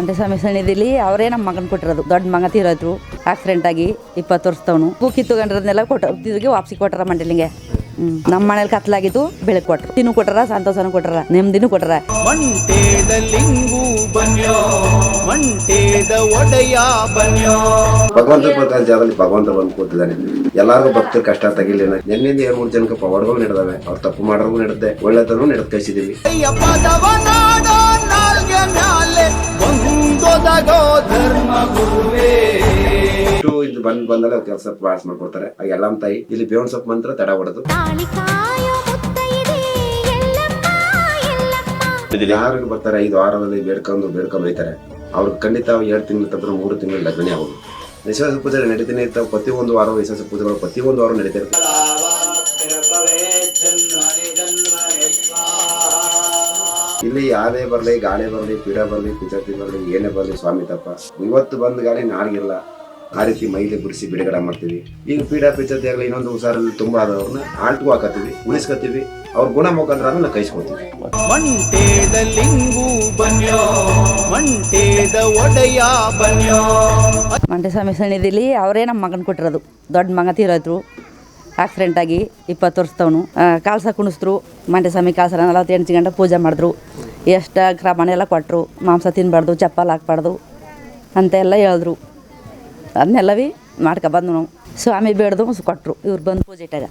ಮಂಡ್ಯ ಸ್ವಾಮಿ ಸನ್ನಿಧಿಲಿ ಅವರೇ ನಮ್ಮ ಮಗನ ಕೊಟ್ಟಿರೋದು. ದೊಡ್ಡ ಮಗ ತೀರೋದ್ರು ಆಕ್ಸಿಡೆಂಟ್ ಆಗಿ ಇಪ್ಪತ್ತು ವರ್ಷದವನು. ಕಿತ್ತುಕೊಂಡಿರೋದನ್ನೆಲ್ಲ ಕೊಟ್ಟ ತಿರುಗಿ ವಾಪಸಿ ಕೊಟ್ಟರ ಮಂಡಳಿಗೆ ಹ್ಮ್. ನಮ್ಮ ಮನೇಲಿ ಕತ್ಲಾಗಿದ್ದು ಬೆಳಗ್ಗೆ ಕೊಟ್ರು. ತಿನ್ನು ಕೊಟ್ಟರ ಸಂತೋಷನೂ ಕೊಟ್ಟರ ನೆಮ್ಮದಿನೂ ಕೊಟ್ಟರ. ಭಗವಂತ ಬರ್ತಾನೆ ಜಾಗದಲ್ಲಿ ಭಗವಂತ ಬಂದು ಕೂತಿದ್ದಾನೆ ಎಲ್ಲಾರ್ಗು ಭಕ್ತರ ಕಷ್ಟ ತಗಿಲಿ ನಿನ್ನಿಂದ ಎರಡು ಮೂರು ಜನಕ್ಕೆ ಪವಾಡ್ಗಳು ನಡೆದವೆ. ಅವ್ರು ತಪ್ಪು ಮಾಡೋರ್ಗು ನಡೆದೆ ಒಳ್ಳೆತನೂ ನಡೆದು ಕಳಿಸಿದೀವಿ ಒಂದೊದಗೋ ಧರ್ಮ ಗುರುವೇ ಇದು ಬಂದ್ ಬಂದಾಗ ಕೆಲಸ ಪಾಸ್ ಮಾಡ್ಕೊಡ್ತಾರೆ. ಆಗ ಎಲ್ಲಮ್ಮ ತಾಯಿ ಇಲ್ಲಿ ಬೇವನ್ ಸೊಪ್ಪು ಮಂತ್ರ ತಡ ಹೊಡೆದು. ಯಾರಿಗೆ ಬರ್ತಾರೆ ಐದು ವಾರದಲ್ಲಿ ಬೇಡ್ಕೊಂಡು ಬೇಡ್ಕೊಂಡು ಬೈತಾರೆ ಅವ್ರಿಗೆ ಖಂಡಿತ ಎರಡು ತಿಂಗಳು ತಂದ್ರೆ ಮೂರು ತಿಂಗಳು ಲಗ್ನ ಆಗೋದು. ವಿಶ್ವಾಸ ಪೂಜೆ ನಡೀತಾನೆ ಪ್ರತಿ ಒಂದು ವಾರ ವಿಶ್ವಾಸ ಪೂಜೆಗಳು ಪ್ರತಿಯೊಂದು ವಾರ ನಡೀತಾ ಇರ್ತವೆ. ಇಲ್ಲಿ ಯಾರೇ ಬರಲಿ ಗಾಳಿ ಬರಲಿ ಪೀಡ ಬರಲಿ ಕುಜತಿ ಬರಲಿ ಏನೇ ಬರಲಿ ಸ್ವಾಮಿ ತಪ್ಪ. ಇವತ್ತು ಬಂದ ಗಾಳಿ ನಾಳೆಗಿಲ್ಲ. ಆ ರೀತಿ ಮೈಲಿ ಬಿಡಿಸಿ ಬಿಡುಗಡೆ ಮಾಡ್ತೀವಿ. ಈಗ ಪೀಡ ಪಿಚತಿ ಆಗಲಿ ಇನ್ನೊಂದು ಹುಷಾರಲ್ಲಿ ತುಂಬ ಆದವ್ರನ್ನ ಆಲ್ಟ್ಗೂ ಹಾಕತ್ತೀವಿ ಉಳಿಸ್ಕೊತೀವಿ ಅವ್ರ ಗುಣ ಮುಖಾಂತರ ನಾವು ಕೈಸ್ಕೊತೀವಿ. ಮಂಟೇದ ಲಿಂಗು ಬನ್ಯೋ ಮಂಟೇದ ಒಡೆಯ ಬನ್ಯೋ. ಮಂಟೆ ಸ್ವಾಮಿ ಸನ್ನಿಧಿಲಿ ಅವರೇ ನಮ್ಮ ಮಗನ ಕೊಟ್ಟಿರೋದು. ದೊಡ್ಡ ಮಗ ತೀರೋದ್ರು. ಆಕ್ಸಿಡೆಂಟ್ ಆಗಿ ಇಪ್ಪತ್ತು ವರ್ಷದವನು. ಕಾಲ್ಸ ಕುಣಿಸಿದ್ರು. ಮಂಡ್ಯ ಸ್ವಾಮಿ ಕಾಲ್ಸರ ನಲವತ್ತೆಂಟು ಗಂಟೆ ಪೂಜೆ ಮಾಡಿದ್ರು. ಎಷ್ಟು ಕ್ರಮಣ ಎಲ್ಲ ಕೊಟ್ಟರು ಮಾಂಸ ತಿನ್ನಬಾರ್ದು ಚಪ್ಪಲ್ ಹಾಕ್ಬಾರ್ದು ಅಂತೆಲ್ಲ ಹೇಳಿದ್ರು. ಅದನ್ನೆಲ್ಲವಿ ಮಾಡ್ಕೊಬಂದು ನಾವು. ಸ್ವಾಮಿ ಬೇಡ್ದು ಕೊಟ್ಟರು ಇವ್ರು ಬಂದು ಪೂಜೆ ಇಟ್ಟಾಗ.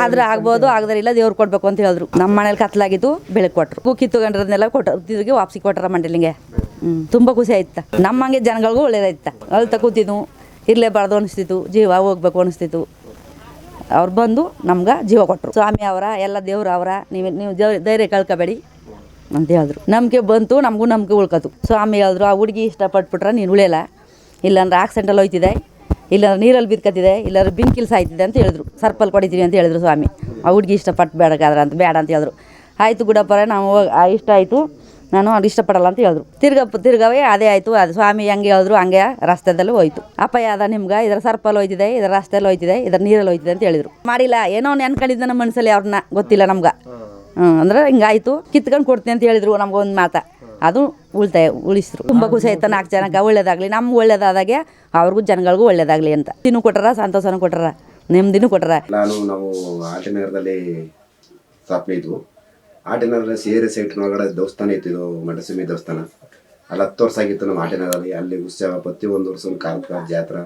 ಆದ್ರೆ ಆಗ್ಬೋದು ಆಗದ್ರೆ ಇಲ್ಲ, ದೇವ್ರು ಕೊಡ್ಬೇಕು ಅಂತ ಹೇಳಿದ್ರು. ನಮ್ಮ ಮನೇಲಿ ಕತ್ಲಾಗಿದ್ದು ಬೆಳಗ್ಗೆ ಕೊಟ್ಟರು ಕಿತ್ತುಕೊಂಡಿರೋದನ್ನೆಲ್ಲ ಕೊಟ್ಟು ತಿರುಗಿ ವಾಪಸಿ ಕೊಟ್ಟಾರ ಮಂಡಲಿಂಗೆ ಹ್ಞೂ ತುಂಬ ಖುಷಿ ಆಯ್ತಾ. ನಮ್ಮಂಗೆ ಜನಗಳಿಗೂ ಒಳ್ಳೇದಾಯ್ತ. ಅಲ್ಲಿ ಕೂತಿದ್ವು ಇರಲೇಬಾರ್ದು ಅನಿಸ್ತಿತ್ತು. ಜೀವ ಹೋಗ್ಬೇಕು ಅನಿಸ್ತಿತ್ತು. ಅವ್ರು ಬಂದು ನಮ್ಗೆ ಜೀವ ಕೊಟ್ಟರು ಸ್ವಾಮಿ ಅವರ, ಎಲ್ಲ ದೇವ್ರು ಅವರ, ನೀವು ನೀವು ಧೈರ್ಯ ಕಳ್ಕೊಬೇಡಿ ಅಂತ ಹೇಳಿದ್ರು. ನಂಬಿಕೆ ಬಂತು, ನಮಗೂ ನಂಬಿಕೆ ಉಳ್ಕೊತು. ಸ್ವಾಮಿ ಹೇಳಿದ್ರು, ಆ ಹುಡುಗಿ ಇಷ್ಟಪಟ್ಬಿಟ್ರೆ ನೀನು ಉಳಿಯಲ್ಲ. ಇಲ್ಲಾಂದ್ರೆ ಆಕ್ಸಿಡೆಂಟಲ್ಲಿ ಹೋಯ್ತಿದೆ, ಇಲ್ಲಾಂದ್ರೆ ನೀರಲ್ಲಿ ಬಿದ್ಕತ್ತಿದೆ ಇಲ್ಲಾಂದ್ರೆ ಬೆಂಕಿಲ್ ಸಾಯ್ತಿದೆ ಅಂತ ಹೇಳಿದ್ರು. ಸರ್ಪಲ್ ಕೊಡಿತೀವಿ ಅಂತ ಹೇಳಿದ್ರು ಸ್ವಾಮಿ. ಆ ಹುಡುಗಿ ಇಷ್ಟಪಟ್ಟು ಬೇಡಕ್ಕಾದ್ರೆ ಅಂತ, ಬೇಡ ಅಂತ ಹೇಳಿದ್ರು. ಆಯಿತು ಗುಡಪ್ಪರ ನಾವು ಇಷ್ಟ ಆಯಿತು. ನಾನು ಅದು ಇಷ್ಟಪಡಲ್ಲ ಅಂತ ಹೇಳಿದ್ರು. ತಿರ್ಗಪ್ಪ ತಿರ್ಗವೇ ಅದೇ ಆಯಿತು, ಅದು ಸ್ವಾಮಿ ಹೆಂಗೆ ಹೇಳಿದ್ರು, ಹಂಗೆ ರಸ್ತೆದಲ್ಲೂ ಹೋಯ್ತು. ಅಪಾಯ ಅದ ನಿಮ್ಗೆ, ಇದರ ಸರ್ಪಲ್ಲಿ ಹೋಯ್ತಿದೆ, ಇದರ ರಸ್ತೆಯಲ್ಲಿ ಹೋಯ್ತಿದೆ, ಇದರ ನೀರಲ್ಲಿ ಹೋಯ್ತಿದೆ ಅಂತ ಹೇಳಿದ್ರು. ಮಾಡಿಲ್ಲ, ಏನೋ ನೆನ್ಕೊಂಡಿದ್ದ ನಮ್ಮ ಮನಸ್ಸಲ್ಲಿ ಅವ್ರನ್ನ, ಗೊತ್ತಿಲ್ಲ ನಮ್ಗೆ. ಅಂದ್ರೆ ಹಿಂಗಾಯ್ತು ಕಿತ್ಕೊಂಡು ಕೊಡ್ತೀನಿ ಅಂತ ಹೇಳಿದ್ರು ಒಂದು ಮಾತ. ಅದು ಉಳ್ತಾಯ ಉಳಿಸಿದ್ರು ತುಂಬ ಖುಷಿ ಆಯ್ತು ನಾಲ್ಕು ಜನಕ್ಕೆ, ಒಳ್ಳೇದಾಗಲಿ, ನಮ್ಗೆ ಒಳ್ಳೇದಾದಾಗೆ ಅವ್ರಿಗೂ ಜನಗಳಿಗೂ ಒಳ್ಳೇದಾಗಲಿ ಅಂತ. ತಿನ್ನು ಕೊಟ್ಟಾರ ಸಂತೋಷನೂ ಕೊಟ್ಟಾರ ನೆಮ್ಮದಿನೂ ಕೊಟ್ಟರ ನಾನು ನಾವು ಆಟನಗರದಲ್ಲಿ ಸ್ಥಾಪನೆ ಇದ್ವು. ಆಟನಗರ ಸೇರಿ ಸೈಟ್ನೊಳಗಡೆ ದೇವಸ್ಥಾನ ಇತ್ತು ಇದು ಮಠಸಿಮಿ ದೇವಸ್ಥಾನ. ಅಲ್ಲಿ ಹತ್ತು ವರ್ಷ ಆಗಿತ್ತು ನಮ್ಮ ಆಟನಗರದಲ್ಲಿ ಅಲ್ಲಿ ಉತ್ಸವ ಪ್ರತಿಯೊಂದು ವರ್ಷ ಕಾಲ್ಕ ಜಾತ್ರೆ.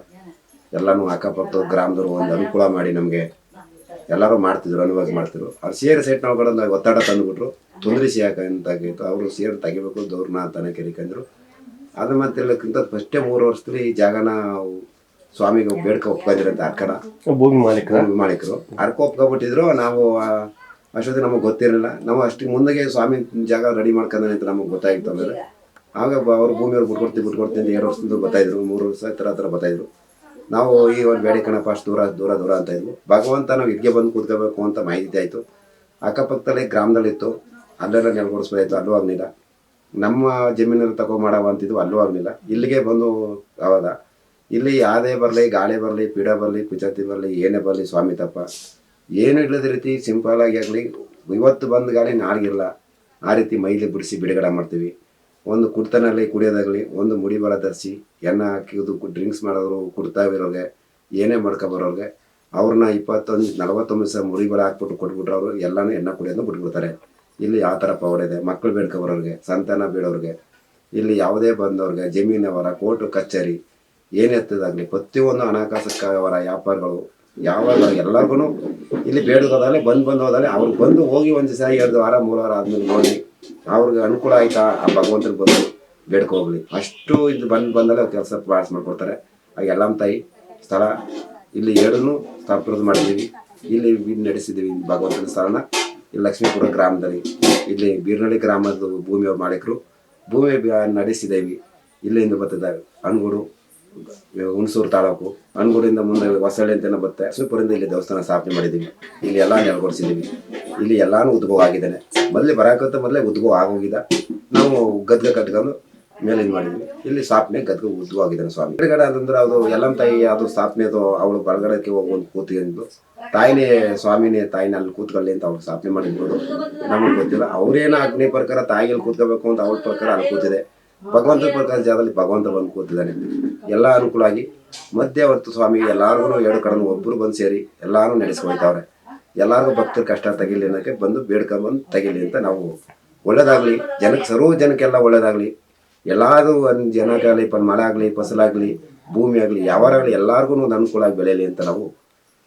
ಎಲ್ಲಾನು ಅಕ್ಕಪಕ್ಕ ಗ್ರಾಮದವ್ರು ಒಂದು ಅನುಕೂಲ ಮಾಡಿ ನಮಗೆ ಎಲ್ಲರೂ ಮಾಡ್ತಿದ್ರು ಅನುಭವ ಮಾಡ್ತಿದ್ರು. ಅವ್ರು ಸೇರಿ ಸೈಟ್ನೊಳಗಡೆ ಒತ್ತಡ ತಂದುಬಿಟ್ರು. ತೊಂದರೆ ಆಗಿತ್ತು ಅವರು ಸೇರಿ ತೆಗಿಬೇಕು ದೌರ್ನ ಅಂತಾನೆ ಕೆರಿಕಂದ್ರು ಅದು ಮತ್ತೆ ಹೇಳಕ್ಕಿಂತ ಫಸ್ಟೇ ಮೂರು ವರ್ಷದಲ್ಲಿ ಈ ಜಾಗನ ಸ್ವಾಮಿಗೆ ಬೇಡ್ಕ ಒಪ್ಕೊಂಡಿರಂತ ಅರ್ಕನ ಭೂಮಿ ಮಾಲೀಕರು. ಭೂಮಿ ಮಾಲೀಕರು. ಅರ್ಕ ಒಪ್ಕೊಬಿಟ್ಟಿದ್ರು. ನಾವು ಅಷ್ಟೊತ್ತಿಗೆ ನಮಗೆ ಗೊತ್ತಿರಲಿಲ್ಲ. ನಾವು ಅಷ್ಟು ಮುಂದೆಗೆ ಸ್ವಾಮಿ ಜಾಗ ರೆಡಿ ಮಾಡ್ಕೊಂಡಾನೆ ಅಂತ ನಮಗೆ ಗೊತ್ತಾಯಿತು ಅಂದರೆ ಆಗ ಅವರು ಭೂಮಿಯವರು ಬಿಟ್ಕೊಡ್ತೀವಿ ಬಿಟ್ಕೊಡ್ತೀನಿ ಅಂತ ಎರಡು ವರ್ಷದಿಂದ ಗೊತ್ತಾಯಿದ್ರು. ಮೂರು ವರ್ಷ ಥರ ಥರ ಗೊತ್ತಾಯಿದ್ರು. ನಾವು ಈ ಒಂದು ಬೇಡಿ ಕಣಪ್ಪ ಅಷ್ಟು ದೂರ ದೂರ ದೂರ ಅಂತ ಇದ್ವು. ಭಗವಂತ ನಾವು ಇಲ್ಲಿಗೆ ಬಂದು ಕೂತ್ಕೋಬೇಕು ಅಂತ ಮಾಹಿತಿ ಆಯಿತು. ಅಕ್ಕಪಕ್ಕದಲ್ಲಿ ಗ್ರಾಮದಲ್ಲಿತ್ತು. ಅಲ್ಲೆಲ್ಲ ನೆಲೆಗೊಡಿಸ್ಬೋದಾಯ್ತು ಅಲ್ಲೂ ಆಗಲಿಲ್ಲ. ನಮ್ಮ ಜಮೀನಲ್ಲಿ ತಗೋ ಮಾಡವ ಅಂತಿದ್ವು ಅಲ್ಲೂ ಆಗಲಿಲ್ಲ. ಇಲ್ಲಿಗೆ ಬಂದು ಅವಾಗ ಇಲ್ಲಿ ಯಾವುದೇ ಬರಲಿ ಗಾಳಿ ಬರಲಿ ಪೀಡ ಬರಲಿ ಕುಚತಿ ಬರಲಿ ಏನೇ ಬರಲಿ ಸ್ವಾಮಿ ತಪ್ಪ. ಏನು ಇಲ್ಲದ ರೀತಿ ಸಿಂಪಲ್ ಆಗಿ ಆಗಲಿ, ಇವತ್ತು ಬಂದ ಗಾಳಿ ನಾಳೆಗಿಲ್ಲ ಆ ರೀತಿ ಮೈಲಿ ಬಿಡಿಸಿ ಬಿಡುಗಡೆ ಮಾಡ್ತೀವಿ. ಒಂದು ಕುರ್ತನಲ್ಲಿ ಕುಡಿಯೋದಾಗಲಿ, ಒಂದು ಮುಡಿ ಧರಿಸಿ, ಎಣ್ಣೆ ಹಾಕಿದ್ದು ಡ್ರಿಂಕ್ಸ್ ಮಾಡೋರು, ಕುರ್ತಾ ಇರೋರಿಗೆ, ಏನೇ ಮಾಡ್ಕೊಬರೋರಿಗೆ ಅವ್ರನ್ನ ಇಪ್ಪತ್ತೊಂದು ನಲವತ್ತೊಂಬತ್ತು ಸಾವಿರ ಮುಡಿ ಬಲ ಹಾಕ್ಬಿಟ್ಟು ಕೊಟ್ಬಿಟ್ರೆ ಅವರು ಎಲ್ಲಾನು ಎಣ್ಣೆ ಕುಡಿಯೋದು ಬಿಟ್ಬಿಡ್ತಾರೆ. ಇಲ್ಲಿ ಯಾವ ಥರ ಪವರ್ ಇದೆ. ಮಕ್ಕಳು ಬೇಡ್ಕೊಬರೋರಿಗೆ ಸಂತಾನ ಬೇಡೋರಿಗೆ, ಇಲ್ಲಿ ಯಾವುದೇ ಬಂದವ್ರಿಗೆ, ಜಮೀನವರ, ಕೋರ್ಟು, ಕಚೇರಿ ಏನೆತ್ತದಾಗಲಿ ಪ್ರತಿಯೊಂದು ಹಣಕಾಸಕ್ಕವರ ವ್ಯಾಪಾರಗಳು ಯಾವಾಗ ಎಲ್ಲರಿಗೂ ಇಲ್ಲಿ ಬೇಡೋದಾಗಲಿ ಬಂದು ಬಂದು ಹೋದಾಗಲೇ ಅವ್ರಿಗೆ ಬಂದು ಹೋಗಿ ಒಂದು ದಿವಸ ಎರಡು ವಾರ, ಮೂರು ವಾರ ಆದ್ಮೇಲೆ ನೋಡಿ, ಅವ್ರಿಗೆ ಅನುಕೂಲ ಆಯ್ತಾ? ಆ ಭಗವಂತನ ಬಂದು ಬೇಡ್ಕೊ ಹೋಗ್ಲಿ. ಅಷ್ಟು ಇದು ಬಂದು ಬಂದಲ್ಲ ಕೆಲಸ ಪಾಸ್ ಮಾಡ್ಕೊಡ್ತಾರೆ. ಹಾಗೆ ಎಲ್ಲಮ್ಮ ತಾಯಿ, ಸ್ಥಳ. ಇಲ್ಲಿ ಎರಡನ್ನೂ ಸ್ಥಾಪಿಸೋದು ಮಾಡಿದ್ದೀವಿ. ಇಲ್ಲಿ ನಡೆಸಿದ್ದೀವಿ ಭಗವಂತನ ಸ್ಥಳನ. ಇಲ್ಲಿ ಲಕ್ಷ್ಮೀಪುರ ಗ್ರಾಮದಲ್ಲಿ. ಇಲ್ಲಿ ಬೀರ್ನಳ್ಳಿ ಗ್ರಾಮದ ಭೂಮಿಯ ಮಾಲೀಕರು. ಭೂಮಿ ನಡೆಸಿದ್ದೇವೆ ಇಲ್ಲಿಂದ ಬರ್ತಿದ್ದಾವೆ. ಅನ್ಗೂಡು ಹುಣಸೂರು ತಾಲೂಕು. ಅನ್ಗೂಡಿಂದ ಮುಂದೆ ಹೊಸಳ್ಳಿ ಅಂತ ಬರುತ್ತೆ. ಸೂಪರಿಂದ ಇಲ್ಲಿ ದೇವಸ್ಥಾನ ಸ್ಥಾಪನೆ ಮಾಡಿದ್ದೀವಿ. ಇಲ್ಲಿ ಎಲ್ಲ ನೆಲೆಗೊಳಿಸಿದ್ದೀವಿ ಇಲ್ಲಿ ಎಲ್ಲಾನು ಉದ್ಭವ ಆಗಿದ್ದಾನೆ. ಮೊದಲೇ ಬರಾಕಂತ ಮೊದಲೇ ಉದ್ಭವ ಆಗೋಗಿದ. ನಾವು ಗದ್ಗ ಕಟ್ಕೊಂಡು ಮೇಲೆ ಇದು ಮಾಡಿದ್ವಿ. ಇಲ್ಲಿ ಸ್ಥಾಪನೆ ಗದ್ಗ ಉದ್ಭವ ಆಗಿದ್ದಾನೆ ಸ್ವಾಮಿ. ಎದುರುಗಡೆ ಅದಂದ್ರೆ ಅದು ಎಲ್ಲಂ ತಾಯಿ ಅದು ಸ್ಥಾಪನೆ ಅದು ಅವಳು ಬಳಗಡಕ್ಕೆ ಹೋಗುವಂತ ಒಂದು ಕೂತ್ಕೊಂಡು ತಾಯಿನೇ ಸ್ವಾಮಿನೇ ತಾಯಿನ ಅಲ್ಲಿ ಕೂತ್ಕೊಳ್ಳಿ ಅಂತ ಅವ್ರು ಸ್ಥಾಪನೆ ಮಾಡಿರ್ಬೋದು. ನಮಗೆ ಗೊತ್ತಿಲ್ಲ. ಅವ್ರೇನು ಅಗ್ನಿ ಪ್ರಕಾರ ತಾಯಿಗೆ ಕೂತ್ಕೋಬೇಕು ಅಂತ ಅವ್ರ ಪ್ರಕಾರ ಅಲ್ಲಿ ಕೂತಿದೆ. ಭಗವಂತ ಪ್ರಕಾರ ಜಾಗದಲ್ಲಿ ಭಗವಂತ ಬಂದು ಕೂತಿದ್ದಾನೆ ಎಲ್ಲ ಅನುಕೂಲ ಆಗಿ ಮಧ್ಯವರ್ತು ಸ್ವಾಮಿ ಎಲ್ಲಾರ್ಗು ಎರಡು ಕಡೆ ಒಬ್ಬರು ಬಂದು ಸೇರಿ ಎಲ್ಲಾರು ನಡೆಸ್ಕೊಳ್ತಾವ್ರೆ ಎಲ್ಲಾರ್ಗು ಭಕ್ತರ ಕಷ್ಟ ತೆಗಿಲಿ ಅನ್ನೋಕೆ ಬಂದು ಬೇಡ್ಕೊಂಬಂದು ತೆಗಿಲಿ ಅಂತ ನಾವು ಒಳ್ಳೇದಾಗಲಿ ಜನಕ್ಕೆ ಸರ್ವ ಜನಕ್ಕೆಲ್ಲ ಒಳ್ಳೇದಾಗಲಿ. ಎಲ್ಲರೂ ಒಂದು ಜನಕ್ಕಾಗಲಿ ಪ ಮಳೆ ಆಗಲಿ ಫಸಲಾಗಲಿ ಭೂಮಿ ಆಗಲಿ ಯಾವಾಗಲಿ ಎಲ್ಲಾರ್ಗು ಒಂದು ಅನುಕೂಲ ಆಗಿ ಬೆಳೆಯಲಿ ಅಂತ ನಾವು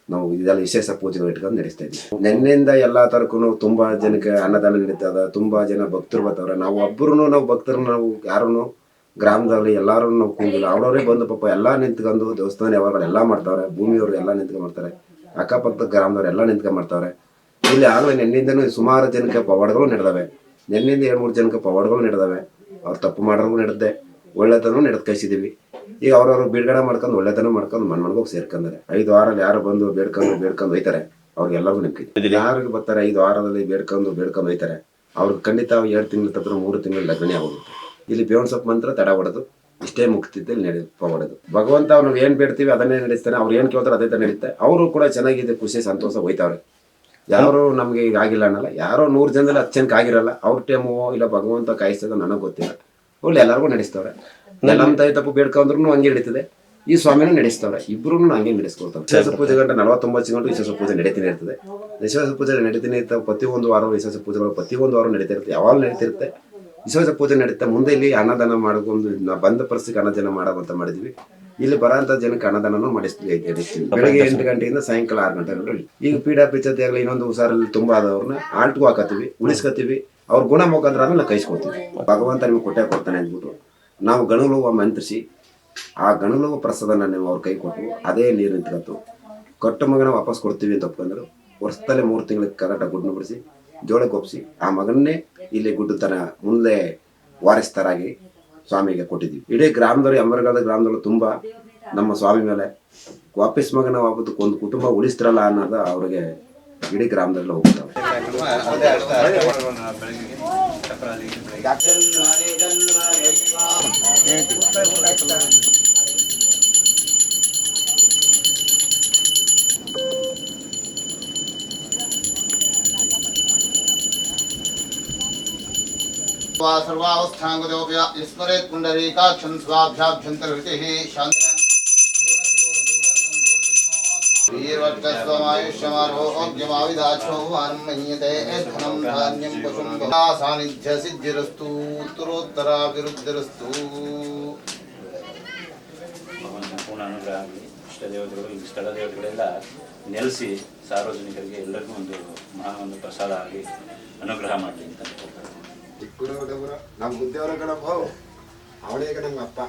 ನಾವು ಇದೆಲ್ಲ ವಿಶೇಷ ಪೂಜೆಗಳು ಇಟ್ಕೊಂಡು ನಡೆಸ್ತಾ ಇದ್ವಿ. ನಿನ್ನೆಯಿಂದ ಎಲ್ಲ ತರಕ್ಕೂ ತುಂಬಾ ಜನಕ್ಕೆ ಅನ್ನದಾನ ನಡೀತದ, ತುಂಬಾ ಜನ ಭಕ್ತರು ಬರ್ತಾವ್ರೆ. ನಾವು ಒಬ್ಬರು ನಾವು ಭಕ್ತರು, ನಾವು ಯಾರು ಗ್ರಾಮದಲ್ಲಿ ಎಲ್ಲರೂ ನಾವು ಕೂಗಿಲ್ಲ. ಅವರವರೇ ಬಂದು ಪಾಪ ಎಲ್ಲಾ ನಿಂತ್ಕೊಂಡು ದೇವಸ್ಥಾನ ಯಾವಾಗ ಎಲ್ಲ ಮಾಡ್ತಾವ್ರೆ. ಭೂಮಿಯವರು ಎಲ್ಲ ನಿಂತ್ಕೊಂಡು ಮಾಡ್ತಾರೆ. ಅಕ್ಕಪಕ್ಕದ ಗ್ರಾಮದವ್ರು ಎಲ್ಲ ನಿಂತ್ಕೊಂಡು ಮಾಡ್ತಾವ್ರೆ. ಇಲ್ಲಿ ಆಗಲೇ ನಿನ್ನಿಂದನೂ ಸುಮಾರು ಜನಕ್ಕೆ ಪವಾಡಗಳು ನಡೆದವೆ. ನಿನ್ನಿಂದ ಎರಡು ಮೂರು ಜನಕ್ಕೆ ಪವಾಡಗಳು ನಡೆದವೆ. ಅವ್ರು ತಪ್ಪು ಮಾಡೋರ್ಗು ನಡೆದೆ ಒಳ್ಳೆತನೂ ನಡೆದು ಕಳಿಸಿದೀವಿ. ಈಗ ಅವ್ರವ್ರು ಬಿಡುಗಡೆ ಮಾಡ್ಕೊಂಡು ಒಳ್ಳೆತನ ಮಾಡ್ಕೊಂಡು ಮನ್ ಮನ್ಗೋಗಿ ಸೇರ್ಕೊಂಡಾರೆ ಐದು ವಾರಲ್ಲಿ ಯಾರು ಬಂದು ಬೇಡ್ಕೊಂಡು ಬೇಡ್ಕೊಂಡು ಹೋಯ್ತಾರೆ ಅವ್ರಿಗೆಲ್ಲರಿಗೂ ನಂಬಿಕೆ ಯಾರಿಗೆ ಬರ್ತಾರೆ ಐದು ವಾರದಲ್ಲಿ ಬೇಡ್ಕೊಂಡು ಬೇಡ್ಕೊಂಡು ಹೋಯ್ತಾರೆ ಅವ್ರಿಗೆ ಖಂಡಿತ ಎರಡು ತಿಂಗಳು ತತ್ರ ಮೂರು ತಿಂಗಳು ಲಗ್ನ ಆಗೋಗುತ್ತೆ. ಇಲ್ಲಿ ಬೇವನ್ ಸೊಪ್ಪು ಮಂತ್ರ ತಡ ಹೊಡೆದು ಇಷ್ಟೇ ಮುಕ್ತಿದ್ದಲ್ಲಿ ನಡೆಯಪ್ಪ ಹೊಡೆದು ಭಗವಂತ ಅವ್ರು ಏನ್ ಬೇಡ್ತೀವಿ ಅದನ್ನೇ ನಡೆಸ್ತಾನೆ ಅವ್ರು ಏನ್ ಕೇಳ್ತಾರೆ ಅದೇ ತರ ನಡೀತಾರೆ ಅವರು ಕೂಡ ಚೆನ್ನಾಗಿದೆ ಖುಷಿ ಸಂತೋಷ ಹೋಯ್ತಾವ್ರೆ. ಯಾರು ನಮ್ಗೆ ಈಗ ಆಗಿಲ್ಲ ಅನ್ನಲ್ಲ ಯಾರೋ ನೂರು ಜನದಲ್ಲಿ ಹತ್ತು ಜನಕ್ಕೆ ಆಗಿರಲ್ಲ ಅವ್ರ ಟೈಮು ಇಲ್ಲ ಭಗವಂತ ಕಾಯಿಸ್ತದ ನನಗೆ ಗೊತ್ತಿಲ್ಲ. ಒಳ್ಳೆ ಎಲ್ಲರಿಗೂ ನಡೆಸ್ತವ್ರೆ. ನಮ್ಮ ತಾಯಿ ತಪ್ಪು ಬೇಡ್ಕೊಂಡ್ರು ಹಂಗೆ ನಡೀತದೆ. ಈ ಸ್ವಾಮಿನೂ ನಡೆಸ್ತವ್ರೆ ಇಬ್ರು ಹಂಗೆ ನಡೆಸ್ಕೊಳ್ತಾರೆ ವಿಶ್ವಾಸ ಪೂಜೆ ಗಂಟೆ ನಲವತ್ತೊಂಬತ್ತು ಗಂಟೆ ವಿಶ್ವಾಸ ಪೂಜೆ ನಡೀತೀನಿ ಇರ್ತದೆ. ವಿಶ್ವಾಸ ಪೂಜೆ ನಡೀತೀನಿ ಪ್ರತಿ ಪ್ರತಿಯೊಂದು ವಾರ ವಿಶ್ವಾಸ ಪೂಜೆಗಳು ಪ್ರತಿಯೊಂದು ವಾರ ನಡೀತಾ ಇರುತ್ತೆ. ಯಾವಾಗ ನಡೀತಿರುತ್ತೆ? ವಿಶ್ವಾಸ ಪೂಜೆ ನಡೀತಾ ಮುಂದೆ ಇಲ್ಲಿ ಅನ್ನದಾನ ಮಾಡ್ಕೊಂಡು ನಾವು ಬಂದ ಪರಿಸ್ಥಿತಿ ಅನ್ನದಾನ ಮಾಡುವಂತ ಮಾಡಿದ್ವಿ. ಇಲ್ಲಿ ಬರೋಂಥ ಜನಕ್ಕೆ ಅನ್ನದಾನನೂ ಮಾಡಿಸ್ತೀವಿ ಬೆಳಗ್ಗೆ ಎಂಟು ಗಂಟೆಯಿಂದ ಸಾಯಂಕಾಲ ಆರು ಗಂಟೆ ಈಗ ಪೀಡಾ ಪಿಚ್ಚತೆ ಆಗಲಿ ಇನ್ನೊಂದು ಹುಷಾರಲ್ಲಿ ತುಂಬಾ ಆದವ್ರನ್ನ ಆಲ್ಟ್ಗೂ ಹಾಕತ್ತೀವಿ ಉಳಿಸ್ಕೊತೀವಿ ಅವ್ರ ಗುಣ ಮುಖಾಂತರ ಆದ್ಮೇಲೆ ಕೈಸ್ಕೊತೀವಿ ಭಗವಂತ ನಿಮ್ಗೆ ಕೊಟ್ಟೆ ಕೊಡ್ತಾನೆ ಅಂದ್ಬಿಟ್ಟು. ನಾವು ಗಣಲುವ ಮಂತ್ರಿಸಿ, ಆ ಗಣಲುವ ಪ್ರಸಾದನ ನೀವು ಅವ್ರ ಕೈ ಕೊಟ್ಟು ಅದೇ ನೀರು ನಿಂತ್ಕೊತು ಕೊಟ್ಟ ಮಗನ ವಾಪಸ್ ಕೊಡ್ತೀವಿ ಅಂತ ಒಪ್ಕೊಂಡ್ರು. ವರ್ಷದಲ್ಲೇ ಮೂರು ತಿಂಗಳಿಗೆ ಕರೆಕ್ಟಾಗಿ ಗುಡ್ಡನ್ನ ಬಿಡಿಸಿ ಜೋಳಕ್ಕೆ ಒಪ್ಪಿಸಿ ಆ ಮಗನ್ನೇ ಇಲ್ಲಿ ಗುಡ್ಡತನ ಮುಂದೆ ವಾರಿಸ್ತಾರಾಗಿ ಸ್ವಾಮಿಗೆ ಕೊಟ್ಟಿದ್ವಿ ಇಡೀ ಗ್ರಾಮದವರು ಅಂಬರಗಾದ ಗ್ರಾಮದವರು ತುಂಬ ನಮ್ಮ ಸ್ವಾಮಿ ಮೇಲೆ ವಾಪಸ್ ಮಗನ ವಾಪಸ್ ಒಂದು ಕುಟುಂಬ ಉಳಿಸ್ತಾರಲ್ಲ ಅನ್ನೋದು ಅವ್ರಿಗೆ ಇಡೀ ಗ್ರಾಮದಲ್ಲಿ ಹೋಗ್ತಾವೆ वा सर्वावस्थाङ्गदोऽप्य स्मरेत् पुण्डरीकाक्षं स्वाभ्याभ्यन्तर्हृतिः शान्तिः। वीर्वर्चस्वमायुष्यमारोग्यमाविदाच्छो वानं मन्यते धनं धान्यं पशुं सान्निध्यसिद्धिरस्तु उत्तरोत्तराभिवृद्धिरस्तु ಭಗವಂತನ ಪೂರ್ಣ ಅನುಗ್ರಹ ಆಗಲಿ ಇಷ್ಟ ದೇವತೆಗಳು ಈ ಸ್ಥಳ ದೇವತೆಗಳೆಲ್ಲ ನೆಲೆಸಿ ಸಾರ್ವಜನಿಕರಿಗೆ ಎಲ್ಲರಿಗೂ ಒಂದು ಮಹಾ ಒಂದು ಪ್ರಸಾದ ಆಗಿ ಅನುಗ್ರಹ ಮಾಡಲಿ ಅಂತ ನಮ್ಮ ಮುದ್ದೆಯವರ ಗಣಪ ಅವಳೇ ನಮ್ಮ ಅಪ್ಪ